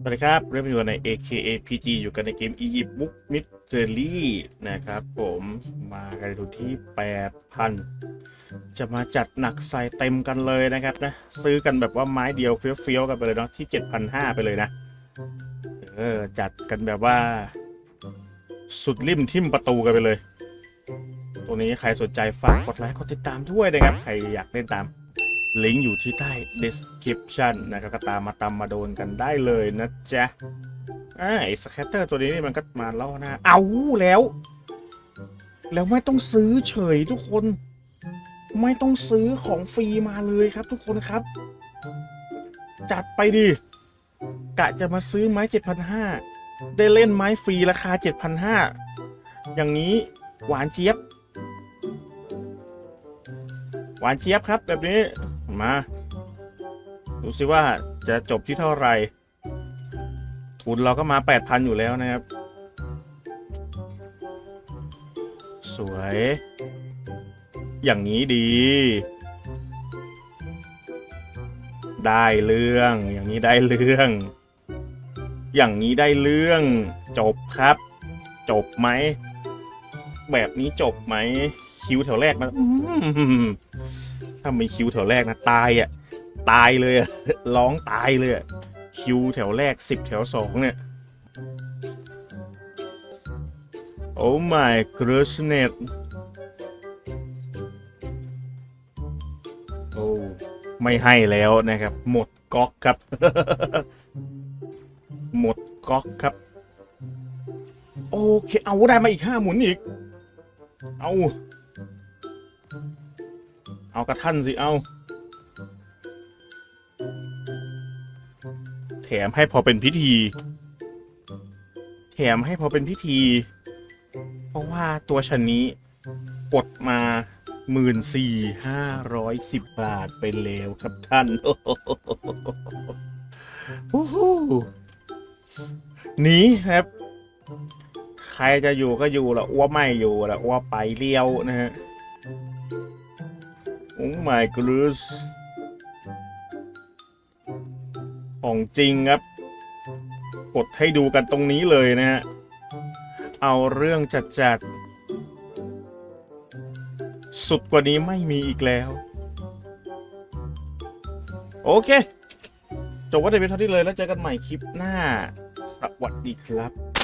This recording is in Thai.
สวัสดีครับเริ่มอยู่ใน AKAPG อยู่กันในเกม Egypt Book Mystery นะครับ ผมมากันดูที่ 8,000 จะมาจัดหนักใส่เต็มกันเลยนะครับนะ ซื้อกันแบบว่าไม้เดียวเฟี้ยวๆกันไปเลยเนาะที่ 7,500 ไปเลยนะ เออ จัดกันแบบว่า สุดริมทิ่มประตูกันไปเลยตัวนี้ใครสนใจฝากกดไลค์กดติดตามด้วยนะครับ ใครอยากเล่นตาม ลิงก์อยู่ที่ใต้ description นะครับก็ตามมาตามมาโดนกันได้เลยนะจ๊ะอ่าไอ้สแคตเตอร์ตัวนี้นี่มันก็มาล่อหน้าเอาแล้ว แล้วไม่ต้องซื้อเฉยทุกคน ไม่ต้องซื้อของฟรีมาเลยครับ ทุกคนครับ จัดไปดิกะจะมาซื้อไม้ 7,500 ได้เล่นไม้ฟรีราคา 7,500 อย่างนี้หวานเจี๊ยบ หวานเจี๊ยบครับแบบนี้ มาดูสิว่าจะจบที่เท่าไหร่ ทุนเราก็มา 8,000 อยู่แล้วนะครับ สวย อย่างนี้ดี ได้เรื่อง อย่างนี้ได้เรื่อง อย่างนี้ได้เรื่อง จบครับ จบไหม แบบนี้จบไหม คิวแถวแรกมัน ถ้ามีคิวแถวแรกนะตายอะตายเลยอะร้องตายเลยอะคิวแถวแรกสิบแถวสองเนี่ยโอ้ my goodness โอ้ไม่ให้แล้วนะครับ หมดก๊อกครับ หมดก๊อกครับ โอเค เอาได้มาอีกห้าหมุนอีก เอา เอากระท่านสิ เอาแถมให้พอเป็นพิธี แถมให้พอเป็นพิธี เพราะว่าตัวชันนี้กดมาหมื่นสี่ห้าร้อยสิบบาทไปแล้วครับท่าน โอ้โหหนีครับ ใครจะอยู่ก็อยู่ละอ้วไม่อยู่ละอ้วไปเลี้ยวนะฮะ โอ้ my god ของจริงครับ กดให้ดูกันตรงนี้เลยนะฮะ เอาเรื่องจัดจัดๆสุดกว่านี้ไม่มีอีกแล้ว โอเค จบว่าแต่เพียงเท่านี้เลยแล้วเจอกันใหม่คลิปหน้า สวัสดีครับ